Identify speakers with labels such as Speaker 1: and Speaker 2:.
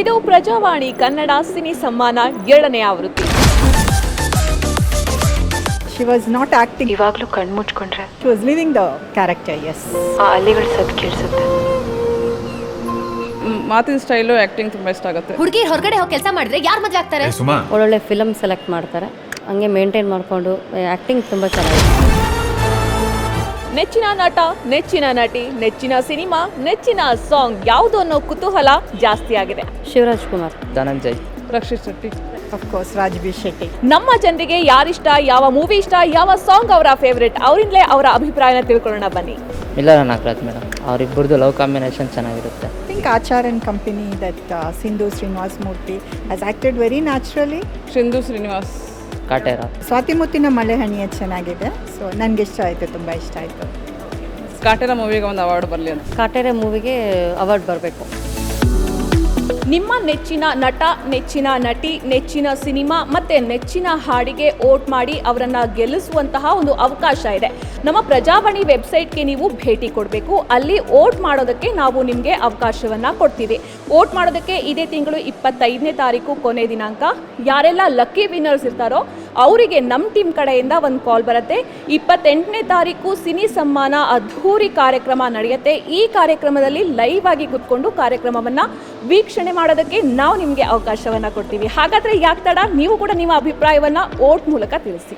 Speaker 1: ಇದು ಪ್ರಜಾವಾಣಿ ಕನ್ನಡ ಸಿನಿ ಸಮ್ಮಾನ ಎರಡನೇ ಆವೃತ್ತಿ.
Speaker 2: ಶಿ ವಾಸ್ ನಾಟ್ acting,
Speaker 3: ಇವಾಗಲೂ ಕಣ್ಣು ಮುಚ್ಕೊಂಡ್ರೆ.
Speaker 2: She was living the character as
Speaker 3: ಆ ಅಲ್ಲಿಗಳು ಸದ್ ಕೇಳಿಸುತ್ತೆ.
Speaker 4: ಮಾತಿನ ಸ್ಟೈಲು ಆಕ್ಟಿಂಗ್ ತುಂಬಾ ಇಷ್ಟ ಆಗುತ್ತೆ.
Speaker 5: ಹುಡುಗಿ ಹೊರಗಡೆ ಹೋಗಿ ಕೆಲಸ ಮಾಡಿದ್ರೆ ಯಾರು ಮದುವೆ ಆಗ್ತಾರೆ?
Speaker 6: ಒಳ್ಳೊಳ್ಳೆ ಫಿಲಮ್ ಸೆಲೆಕ್ಟ್ ಮಾಡ್ತಾರೆ. ಹಂಗೆ ಮೇಂಟೈನ್ ಮಾಡಿಕೊಂಡು ಆಕ್ಟಿಂಗ್ ತುಂಬ ಚೆನ್ನಾಗಿದೆ.
Speaker 1: ನೆಚ್ಚಿನ ನಟ ನೆಚ್ಚಿನ ನಟಿ ನೆಚ್ಚಿನ ಸಿನಿಮಾ ನೆಚ್ಚಿನ ಸಾಂಗ್ ಯಾವುದು ಅನ್ನೋ ಕುತೂಹಲ ಜಾಸ್ತಿ ಆಗಿದೆ.
Speaker 6: Shivaraj Kumar.
Speaker 7: Dhananjay.
Speaker 4: Rakshit Shetty.
Speaker 2: Course course, Shetty.
Speaker 1: ನಮ್ಮ ಜನರಿಗೆ ಯಾರಿಷ್ಟ ಯಾವ ಮೂವಿ ಇಷ್ಟ ಯಾವ ಸಾಂಗ್ ಅವರ ಫೇವ್ರೆಟ್ ಅವರಿಂದಲೇ ಅವರ ಅಭಿಪ್ರಾಯನ ತಿಳ್ಕೊಳ್ಳೋಣ ಬನ್ನಿ.
Speaker 7: ಇಲ್ಲ ನಾಗರಾಜ್ ಮೇಡಮ್ ಅವರಿಬ್ಬರದು ಲವ್ ಕಾಂಬಿನೇಷನ್ ಚೆನ್ನಾಗಿರುತ್ತೆ.
Speaker 2: Think Acharya and company that Sindhu Srinivas Murthy has acted very naturally
Speaker 4: Sindhu Srinivas.
Speaker 7: Kaatera
Speaker 2: ಸ್ವಾತಿಮುತ್ತಿನ ಮುತ್ತಿನ ಮಳೆಹಣಿಯ ಚೆನ್ನಾಗಿದೆ. ಸೊ ನನಗೆ ಇಷ್ಟ ಆಯಿತು ತುಂಬ ಇಷ್ಟ ಆಯಿತು.
Speaker 4: ಕಾಟೇರ ಮೂವಿಗೆ ಒಂದು ಅವಾರ್ಡ್ ಬರಲಿ ಅಂತ.
Speaker 6: ಕಾಟೇರೆ ಮೂವಿಗೆ ಅವಾರ್ಡ್ ಬರಬೇಕು.
Speaker 1: ನಿಮ್ಮ ನೆಚ್ಚಿನ ನಟ, ನೆಚ್ಚಿನ ನಟಿ, ನೆಚ್ಚಿನ ಸಿನಿಮಾ ಮತ್ತೆ ನೆಚ್ಚಿನ ಹಾಡಿಗೆ ಓಟ್ ಮಾಡಿ ಅವರನ್ನ ಗೆಲ್ಲಿಸುವಂತಹ ಒಂದು ಅವಕಾಶ ಇದೆ. ನಮ್ಮ ಪ್ರಜಾವಾಣಿ ವೆಬ್ಸೈಟ್ಗೆ ನೀವು ಭೇಟಿ ಕೊಡಬೇಕು. ಅಲ್ಲಿ ಓಟ್ ಮಾಡೋದಕ್ಕೆ ನಾವು ನಿಮಗೆ ಅವಕಾಶವನ್ನ ಕೊಡ್ತೀವಿ. ಓಟ್ ಮಾಡೋದಕ್ಕೆ ಇದೇ ತಿಂಗಳು ಇಪ್ಪತ್ತೈದನೇ ತಾರೀಕು ಕೊನೆ ದಿನಾಂಕ. ಯಾರೆಲ್ಲ ಲಕ್ಕಿ ವಿನ್ನರ್ಸ್ ಇರ್ತಾರೋ ಅವರಿಗೆ ನಮ್ಮ ಟೀಮ್ ಕಡೆಯಿಂದ ಒಂದು ಕಾಲ್ ಬರುತ್ತೆ. ಇಪ್ಪತ್ತೆಂಟನೇ ತಾರೀಕು ಸಿನಿ ಸಮ್ಮಾನ ಅದ್ಧೂರಿ ಕಾರ್ಯಕ್ರಮ ನಡೆಯುತ್ತೆ. ಈ ಕಾರ್ಯಕ್ರಮದಲ್ಲಿ ಲೈವ್ ಆಗಿ ಕುತ್ಕೊಂಡು ಕಾರ್ಯಕ್ರಮವನ್ನು ವೀಕ್ಷಣೆ ಮಾಡೋದಕ್ಕೆ ನಾವು ನಿಮಗೆ ಅವಕಾಶವನ್ನು ಕೊಡ್ತೀವಿ. ಹಾಗಾದರೆ ಯಾಕೆ ತಡ? ನೀವು ಕೂಡ ನಿಮ್ಮ ಅಭಿಪ್ರಾಯವನ್ನು ಓಟ್ ಮೂಲಕ ತಿಳಿಸಿ.